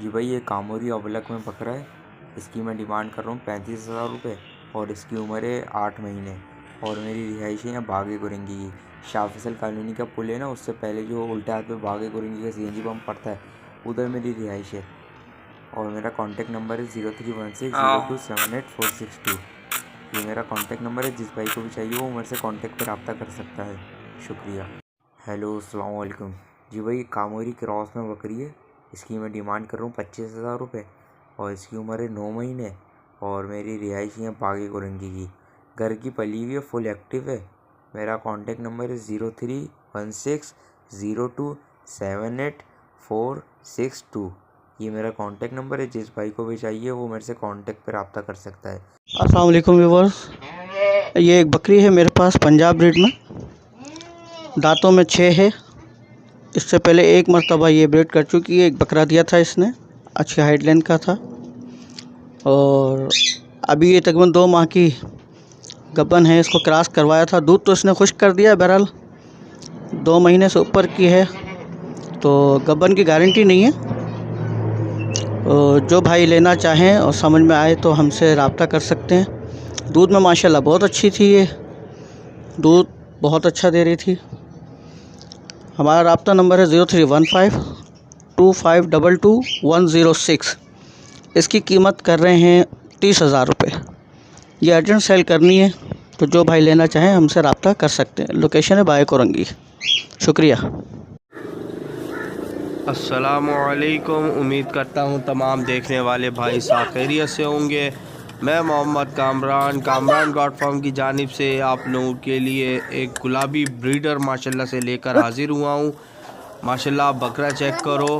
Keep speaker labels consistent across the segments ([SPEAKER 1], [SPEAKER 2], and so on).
[SPEAKER 1] जी भाई ये कामोरी अबलक में बकरा है। इसकी मैं डिमांड कर रहा हूँ पैंतीस हज़ार रुपये और इसकी उम्र है आठ महीने और मेरी रिहाइश है यहाँ बागे गुरंगी की। शाह फैसल कॉलोनी का पुल है ना उससे पहले जो उल्टे हाथ पे बागे गुरंगी का सी एन जी पम्प पड़ता है उधर मेरी रिहाइश है और मेरा कॉन्टैक्ट नंबर है zero three one six zero two seven eight four six two. ये मेरा कॉन्टैक्ट नंबर है जिस भाई को भी चाहिए वो मेरे से कॉन्टैक्ट पर रब्ता कर सकता है। शुक्रिया। हेलो अस्सलाम जी भाई कामोरी क्रॉस में बकरी है। इसकी मैं डिमांड कर रहा हूँ पच्चीस हज़ार रुपये और इसकी उम्र है नौ महीने और मेरी रिहाइश है बागी गुरंगी की। घर की पली हुई है फुल एक्टिव है। मेरा कॉन्टैक्ट नंबर है zero three one six zero two seven eight four six two ये मेरा कॉन्टैक्ट नंबर है, जिस भाई को भी चाहिए, वो मेरे से कॉन्टैक्ट पर रब्ता कर सकता है।
[SPEAKER 2] अस्सलाम वालेकुम व्यूवर्स ये एक बकरी है मेरे पास, पंजाब ब्रीड में। दांतों में छः है। इससे पहले एक मरतबा ये ब्रेड कर चुकी है, एक बकरा दिया था इसने। अच्छी हाइट लेंथ का था। और अभी ये तकरीबन दो माह की गबन है, इसको क्रॉस करवाया था। दूध तो इसने खुश्क कर दिया बहरहाल। दो महीने से ऊपर की है। तो गबन की गारंटी नहीं है। और जो भाई लेना चाहें और समझ में आए तो हमसे रबता कर सकते हैं। दूध में माशाल्लाह बहुत अच्छी थी ये। दूध बहुत अच्छा दे रही थी। हमारा रबता नंबर है zero three one five two five double two one zero six. इसकी कीमत कर रहे हैं तीस हज़ार रुपये। ये अर्जेंट सेल करनी है तो जो भाई लेना चाहें हमसे रबता कर सकते हैं। लोकेशन है बाय कोरंगी। शुक्रिया।
[SPEAKER 3] असलकुम उम्मीद करता हूँ तमाम देखने वाले भाई साहब खैरियत से होंगे। मैं मोहम्मद कामरान कामरान गॉड फार्म की जानिब से आप लोगों के लिए एक गुलाबी ब्रीडर माशाल्लाह से लेकर हाजिर हुआ हूँ। माशाल्लाह बकरा चेक करो।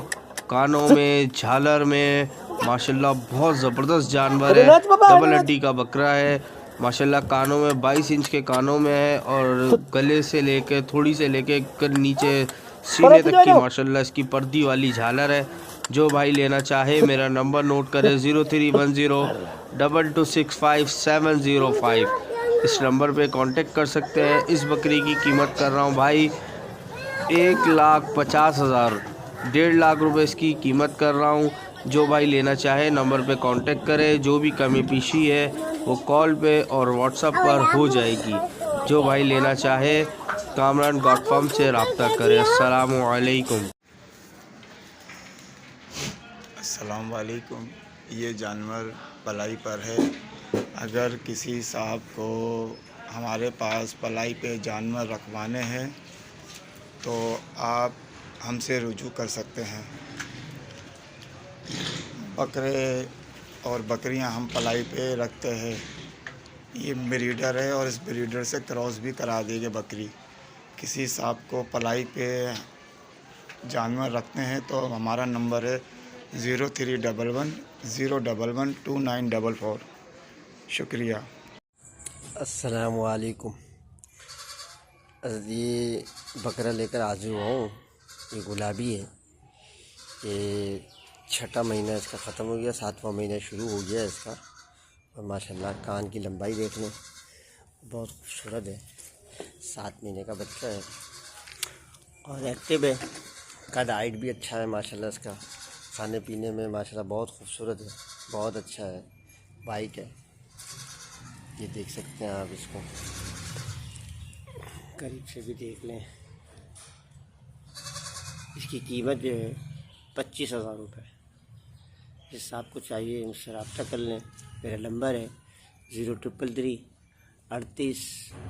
[SPEAKER 3] कानों में झालर में माशाल्लाह बहुत ज़बरदस्त जानवर है। डबल हड्डी का बकरा है। माशाल्लाह कानों में 22 इंच के कानों में है और गले से लेके थोड़ी से लेके कर नीचे सीने तक की माशाल्लाह इसकी पर्दी वाली झालर है। जो भाई लेना चाहे, मेरा नंबर नोट करें zero three one zero double two six five seven zero five. इस नंबर पे कांटेक्ट कर सकते हैं। इस बकरी की कीमत कर रहा हूँ भाई एक लाख पचास हज़ार। डेढ़ लाख रुपए इसकी कीमत कर रहा हूँ। जो भाई लेना चाहे, नंबर पे कांटेक्ट करें। जो भी कमी पीशी है, वो कॉल पे और व्हाट्सअप पर हो जाएगी। जो भाई लेना चाहे, कामरान डॉट फार्म से रबता करें। असलकुम
[SPEAKER 4] अस्सलाम वालेकुम ये जानवर पलाई पर है। अगर किसी साहब को हमारे पास पलाई पे जानवर रखवाने हैं तो आप हमसे रुजू कर सकते हैं। बकरे और बकरियाँ हम पलाई पे रखते हैं। ये ब्रीडर है और इस ब्रीडर से क्रॉस भी करा देंगे बकरी। किसी साहब को पलाई पे जानवर रखते हैं तो हमारा नंबर है zero three double one, zero double one, two nine double four. शुक्रिया।
[SPEAKER 5] असलकुम ये बकरा लेकर हुआ हूँ, ये गुलाबी है। ये छठा महीना इसका ख़त्म हो गया, सातवां महीना शुरू हो गया इसका। और माशाल्लाह, कान की लंबाई देख लें, बहुत खूबसूरत है। सात महीने का बच्चा है। और एक्टिव है। कद हाइट भी अच्छा है, माशाल्लाह इसका। खाने पीने में माशाल्लाह बहुत खूबसूरत है, बहुत अच्छा है वाइट है। ये देख सकते हैं आप इसको। करीब से भी देख लें। इसकी कीमत जो है, पच्चीस हज़ार रुपये जिस आपको चाहिए मुझसे रब्ता कर लें। मेरा नंबर है ज़ीरो ट्रिपल थ्री अड़तीस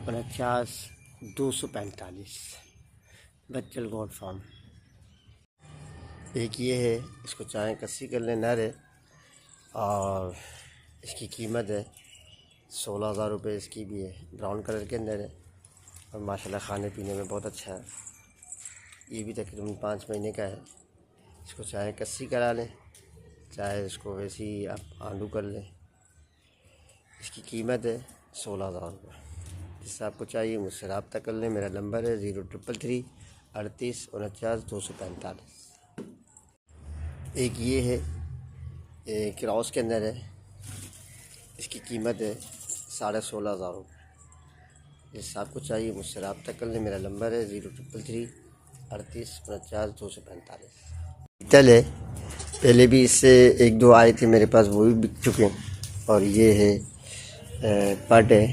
[SPEAKER 5] उनचास दो सौ पैंतालीस। बच्चल गॉड फार्म। एक ये है, इसको चाहें कस्सी कर लें नर और इसकी कीमत है सोलह हज़ार रुपये, इसकी भी है, ब्राउन कलर के अंदर है, और माशाल्लाह खाने पीने में बहुत अच्छा है। ये भी तकरीबन पाँच महीने का है। इसको चाहे कस्सी करा लें, चाहे इसको वैसे ही आप आलू कर लें। इसकी कीमत है सोलह हज़ार रुपये। जिससे आपको चाहिए, मुझसे रबता कर लें। मेरा नंबर है ज़ीरो ट्रिपल थ्री अड़तीस उनचास दो सौ पैंतालीस। एक ये है ये क्रॉस के अंदर है। इसकी कीमत है साढ़े सोलह हज़ार रुपये जिससे आपको चाहिए, मुझसे रबता कर लें, मेरा नंबर है ज़ीरो ट्रिपल थ्री अड़तीस उनचास दो सौ पैंतालीस। पीतल है, पहले भी इससे एक दो आए थे मेरे पास, वो भी बिक चुके हैं। और ये है पट है।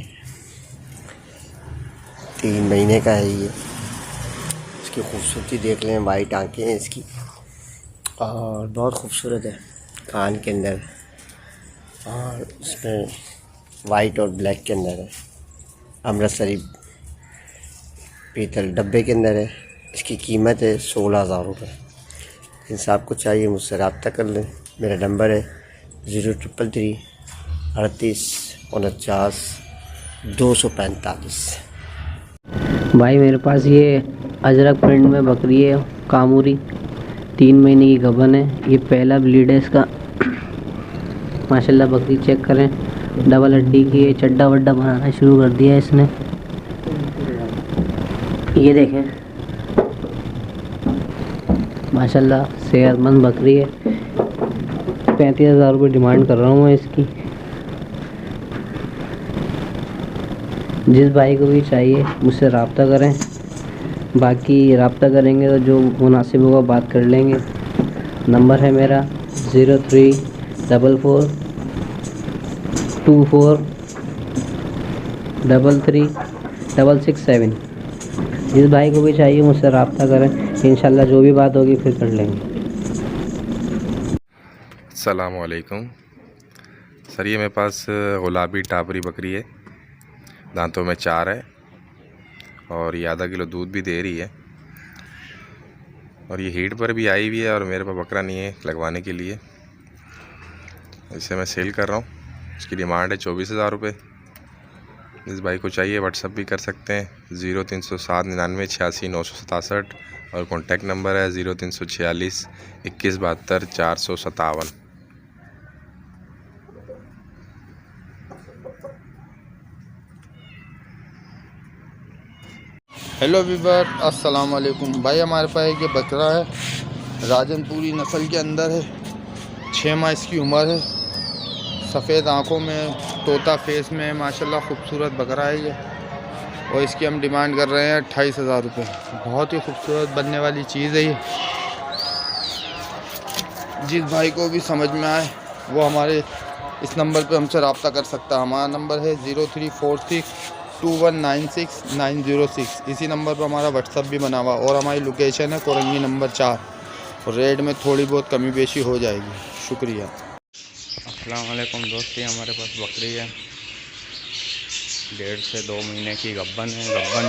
[SPEAKER 5] तीन महीने का है ये। इसकी खूबसूरती देख लें, वाइट आँखें हैं इसकी। और बहुत खूबसूरत है। कान के अंदर। और इसमें वाइट और ब्लैक के अंदर है। अमृतसरी पीतल डब्बे के अंदर है। इसकी कीमत है सोलह हज़ार रुपये इन आपको चाहिए मुझसे रबता कर लें। मेरा नंबर है ज़ीरो ट्रिपल थ्री अड़तीस उनचास दो सौ पैंतालीस।
[SPEAKER 6] भाई मेरे पास ये अजरक प्रिंट में बकरी है कामूरी। तीन महीने की गबन है। ये पहला ब्लीड है, इसका। माशाल्लाह, बकरी चेक करें। डबल हड्डी की है चड्डा वड्डा बनाना शुरू कर दिया है इसने। ये देखें। माशाल्लाह, सेहतमंद बकरी है। पैंतीस हज़ार रुपये डिमांड कर रहा हूँ मैं इसकी। जिस भाई को भी चाहिए, मुझसे रबता करें। बाकी रबता करेंगे तो जो मुनासिब होगा बात कर लेंगे। नंबर है मेरा zero three double four two four double three double six seven. जिस भाई को भी चाहिए मुझसे रबता करें। इंशाल्लाह जो भी बात होगी फिर कर लेंगे।
[SPEAKER 7] सलामकुम सर, ये मेरे पास गुलाबी टापरी बकरी है। दांतों में चार है। और ये आधा किलो दूध भी दे रही है। और ये हीट पर भी आई हुई है और मेरे पास बकरा नहीं है लगवाने के लिए। इसे मैं सेल कर रहा हूँ। इसकी डिमांड है चौबीस हज़ार रुपये। जिस भाई को चाहिए व्हाट्सअप भी कर सकते हैं। ज़ीरो तीन सौ सात निन्यानवे छियासी नौ सौ सतासठ और कॉन्टैक्ट नंबर है ज़ीरो तीन सौ छियालीस इक्कीस बहत्तर चार सौ सतावन
[SPEAKER 8] हेलो वीवर अस्सलाम वालेकुम भाई, हमारे पास एक ये बकरा है, राजनपुरी नस्ल के अंदर है। छः माह इसकी उम्र है। सफ़ेद आँखों में, तोता फेस में, माशाल्लाह खूबसूरत बकरा है ये। और इसकी हम डिमांड कर रहे हैं अट्ठाईस हज़ार रुपये बहुत ही खूबसूरत बनने वाली चीज़ है ये। जिस भाई को भी समझ में आए, वो हमारे इस नंबर पे हमसे रबता कर सकता है। हमारा नंबर है zero three four six two one nine six nine zero six इसी नंबर पर हमारा व्हाट्सअप भी बना हुआ और हमारी लोकेशन है कोरंगी नंबर चार। और रेट में थोड़ी बहुत कमी बेशी हो जाएगी। शुक्रिया।
[SPEAKER 9] वालेकुम दोस्त ये हमारे पास बकरी है। डेढ़ से दो महीने की गब्बन है। गब्बन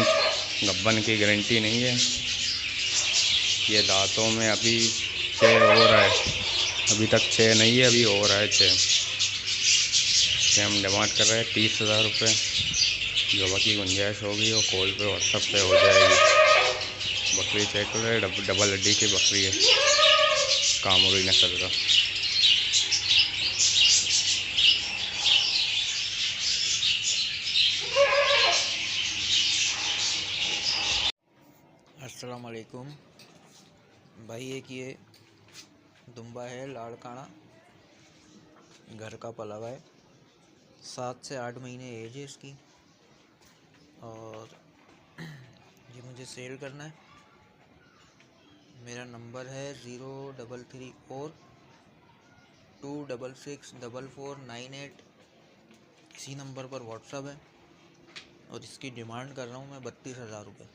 [SPEAKER 9] गब्बन की गारंटी नहीं है। ये दांतों में अभी छः हो रहा है। अभी तक छः नहीं है, अभी हो रहा है छः हम डिमांड कर रहे हैं तीस हज़ार रुपये। जो बाकी गुंजाइश होगी वो कॉल पे व्हाट्सअप पे हो जाएगी। बकरी चेक कर डब, डबल हड्डी की बकरी है। काम हो कामूरी नस्ल का
[SPEAKER 10] अस्सलाम वालेकुम भाई एक ये दुम्बा है लाड़काना। घर का पला हुआ है। सात से आठ महीने एज है इसकी। और ये मुझे सेल करना है। मेरा नंबर है zero double three four two double six double four nine eight इसी नंबर पर व्हाट्सअप है और इसकी डिमांड कर रहा हूँ मैं बत्तीस हज़ार रुपये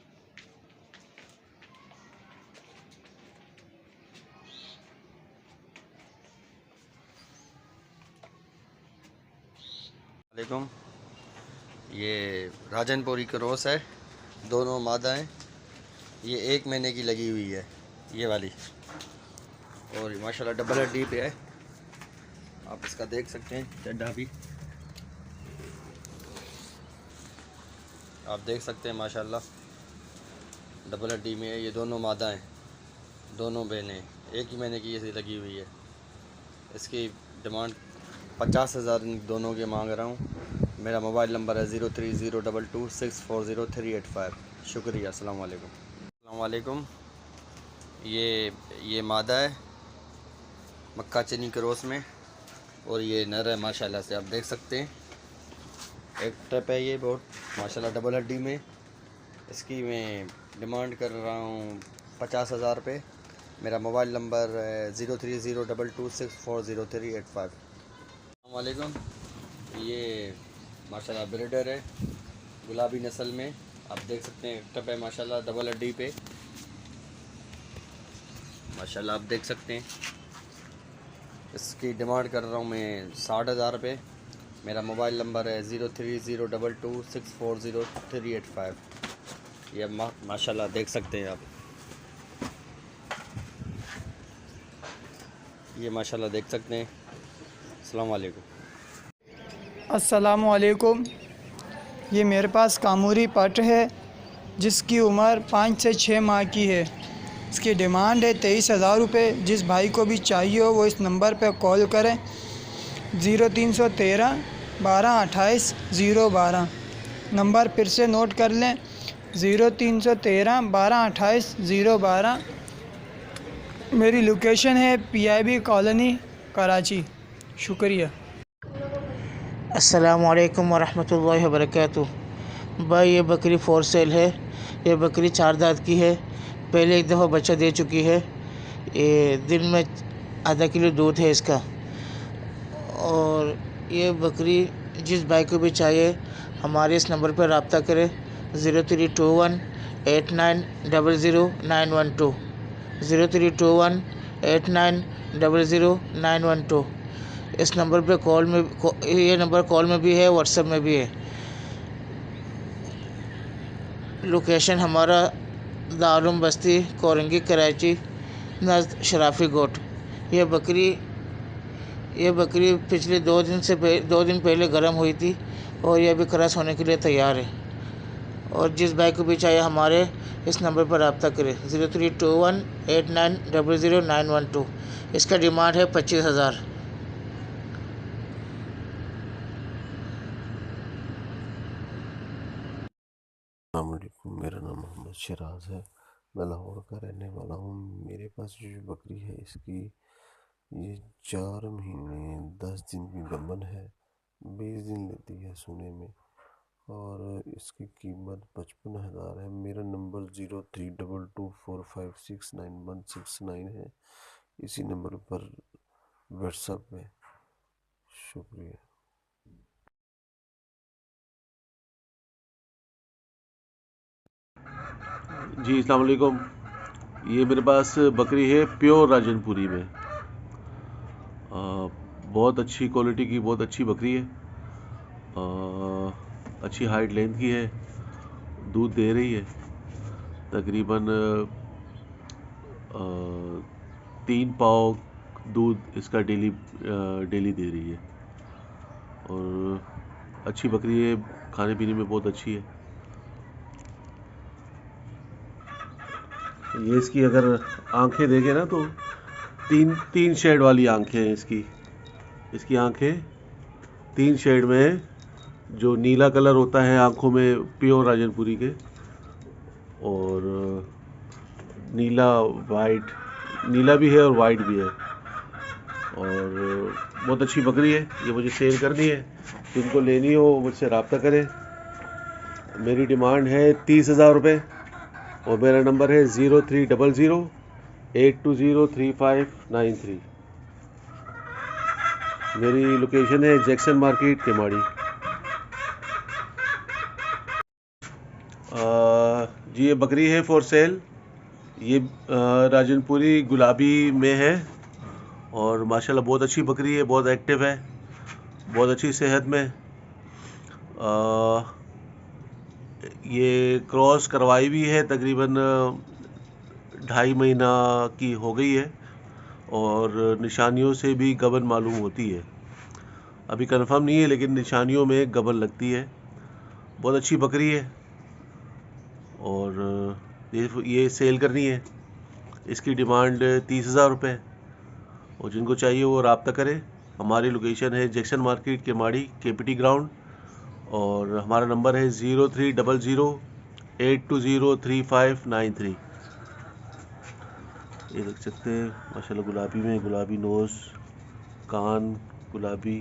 [SPEAKER 5] वालेकुम। ये राजनपुरी क्रॉस है, दोनों मादा हैं ये एक महीने की लगी हुई है, ये वाली। और माशाल्लाह डबल हड्डी पे है। आप इसका देख सकते हैं चड्डा भी। आप देख सकते हैं, माशाल्लाह डबल हड्डी में है, ये दोनों मादा हैं दोनों बहनें, एक ही महीने की ये लगी हुई है। इसकी डिमांड पचास हज़ार दोनों के मांग रहा हूँ। मेरा मोबाइल नंबर है zero three zero double two six four zero three eight five. शुक्रिया अस्सलाम वालेकुम अस्सलाम वालेकुम ये ये मादा है मक्का चनी क्रॉस में और ये नर है माशाल्लाह से आप देख सकते हैं। एक टप है ये बहुत माशाल्लाह डबल हड्डी में। इसकी मैं डिमांड कर रहा हूँ पचास हज़ार रुपये मेरा mobile number zero three zero double two six four zero three eight five. वालेकुम ये माशाल्लाह ब्रिडर है गुलाबी नस्ल में। आप देख सकते हैं टप है माशाल्लाह डबल हड्डी पे। माशाल्लाह आप देख सकते हैं। इसकी डिमांड कर रहा हूँ मैं साठ हज़ार रुपये मेरा मोबाइल नंबर है zero three zero double two six four zero three eight five ये मा, माशाल्लाह देख सकते हैं आप। ये माशाल्लाह देख सकते हैं। वालेकुम।
[SPEAKER 11] असलकुम ये मेरे पास कामूरी पट है, जिसकी उम्र पाँच से छः माह की है। इसकी डिमांड है तेईस हज़ार रुपये। जिस भाई को भी चाहिए हो, वो इस नंबर पर कॉल करें। ज़ीरो तीन सौ तेरह, बारह अट्ठाईस, ज़ीरो बारह। नंबर फिर से नोट कर लें। ज़ीरो तीन सौ तेरह, बारह अट्ठाईस, ज़ीरो बारह। मेरी लोकेशन है पीआईबी कॉलोनी कराची। शुक्रिया।
[SPEAKER 12] असलकम वरहमतुल्लाहि वबरकatuh भाई, ये बकरी फोर सेल है। ये बकरी चार दांत की है। पहले एक दफ़ा बच्चा दे चुकी है। ये दिन में आधा किलो दूध है इसका। और ये बकरी जिस भाई को भी चाहिए, हमारे इस नंबर पर रबता करें। Zero three two one eight nine double zero nine one two zero three two one eight nine double zero nine one two इस नंबर पे कॉल में ये नंबर कॉल में भी है, व्हाट्सएप में भी है। लोकेशन हमारा दारुम बस्ती, कोरंगी, कराची, नज़, शराफी गोट। ये बकरी ये बकरी पिछले दो दिन से दो दिन पहले गर्म हुई थी और ये अभी क्रस होने के लिए तैयार है। और जिस भाई को भी चाहिए हमारे, इस नंबर पर रबता करें। Zero three two one eight nine double zero nine one two. इसका डिमांड है पच्चीस हज़ार।
[SPEAKER 13] मेरा नाम मोहम्मद शराज है। मैं लाहौर का रहने वाला हूँ। मेरे पास जो बकरी है, इसकी ये चार महीने, दस दिन की गमन है। बीस दिन लेती है सोने में और इसकी कीमत पचपन हज़ार है। मेरा number zero three double two four five six nine one six nine है। इसी नंबर पर व्हाट्सएप है शुक्रिया।
[SPEAKER 14] जी अलकुम ये मेरे पास बकरी है प्योर राजनपुरी में। आ, बहुत अच्छी क्वालिटी की बहुत अच्छी बकरी है। आ, अच्छी हाइट लेंथ की है। दूध दे रही है। तकरीबन तीन पाव दूध इसका डेली डेली दे रही है। और अच्छी बकरी है खाने पीने में बहुत अच्छी है। ये इसकी अगर आँखें देखें ना तो तीन तीन शेड वाली आँखें हैं इसकी। इसकी आँखें तीन शेड में जो नीला कलर होता है आँखों में प्योर राजनपुरी के और नीला वाइट नीला भी है और वाइट भी है। और बहुत अच्छी बकरी है, ये मुझे सेल करनी है। जिनको लेनी हो मुझसे रबता करें। मेरी डिमांड है तीस हज़ार रुपये और मेरा नंबर है zero three double zero eight two zero three five nine three. मेरी लोकेशन है जैक्सन मार्केट केमाड़ी। जी ये बकरी है फॉर सेल ये राजनपुरी गुलाबी में है और माशाल्लाह बहुत अच्छी बकरी है बहुत एक्टिव है बहुत अच्छी सेहत में। आ, ये क्रॉस करवाई भी है, तकरीबन ढाई महीना की हो गई है और निशानियों से भी गबन मालूम होती है। अभी कंफर्म नहीं है, लेकिन निशानियों में गबन लगती है। बहुत अच्छी बकरी है और ये सेल करनी है। इसकी डिमांड तीस हज़ार रुपये और जिनको चाहिए वो रबता करें। हमारी लोकेशन है जैक्सन मार्केट के माड़ी के ग्राउंड और हमारा नंबर है zero three double zero eight two zero three five nine three. ये देख सकते हैं, माशाल्लाह गुलाबी में, गुलाबी नोज़, कान, गुलाबी।